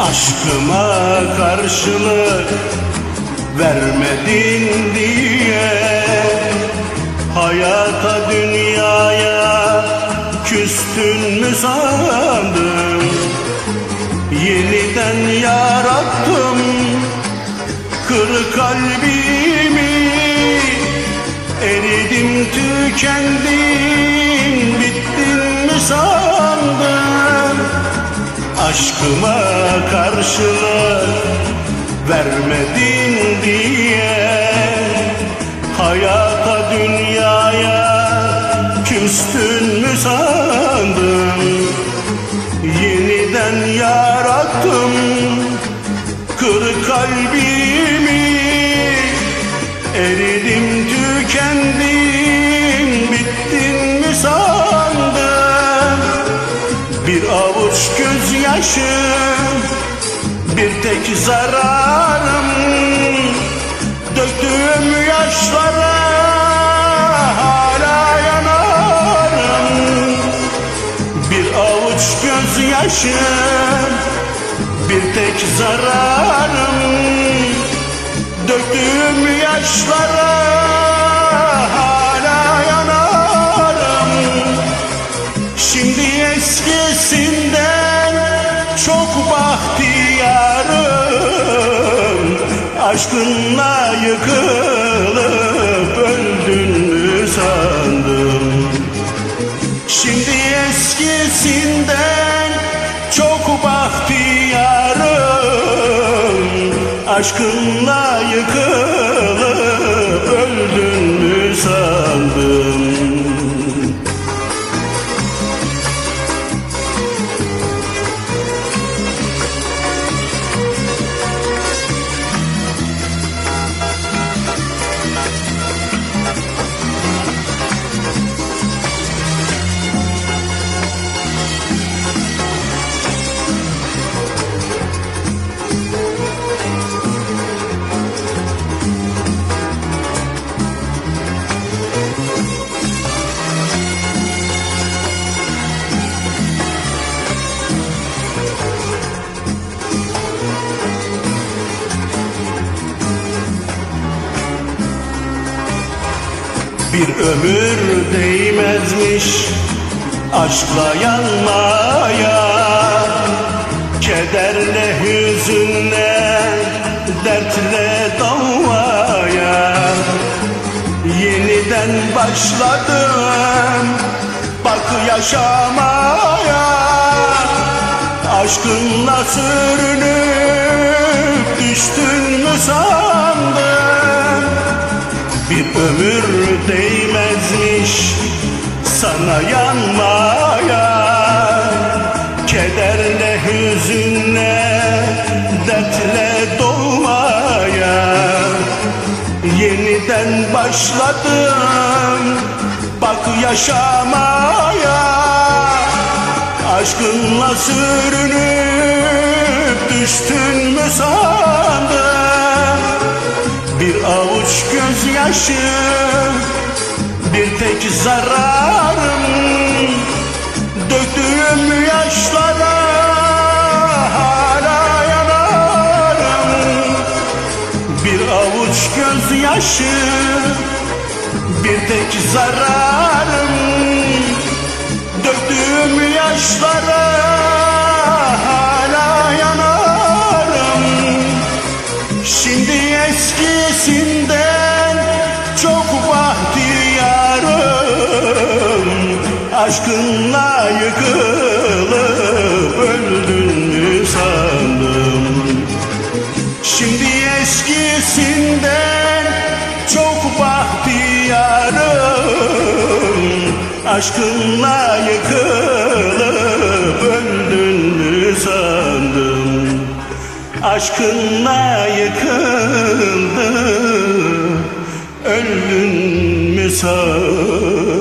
Aşkıma karşılık vermedin diye Hayata dünyaya küstün mü sandın? Yeniden yarattım kırık kalbimi Eridim tükendim bittin mi sandın Aşkıma karşılık vermedin diye. Hayata dünyaya küstün mü sandın? Yeniden yarattım kırık kalbimi avuç gözyaşı bir tek zararım Döktüğüm yaşlara hala yanarım. Bir avuç gözyaşı bir tek zararım Döktüğüm yaşlara çok bahtiyarım. Aşkınla yıkılıp öldün mü sandım Şimdi eskisinden çok bahtiyarım. Aşkınla yıkılıp Bir ömür değmezmiş aşkla yanmaya. Kederle hüzünle dertle davaya Yeniden başladım bak yaşamaya. Aşkınla sürünüp ömür değmezmiş sana yanmaya. Kederle hüzünle dertle dolmaya. Yeniden başladım bak yaşamaya. Aşkınla sürünüp düştün mü sandın gözyaşı Bir tek zararım Döktüğüm yaşlara. Hala yanarım. Bir avuç gözyaşı Bir tek zararım Döktüğüm yaşlara. Hala yanarım. Şimdi eskisinden çok bahtiyarım Aşkınla yıkılıp öldün mü sandım Şimdi eskisinden çok bahtiyarım Aşkınla yıkılıp öldün mü sandım Aşkınla yıkıldı Mü sandım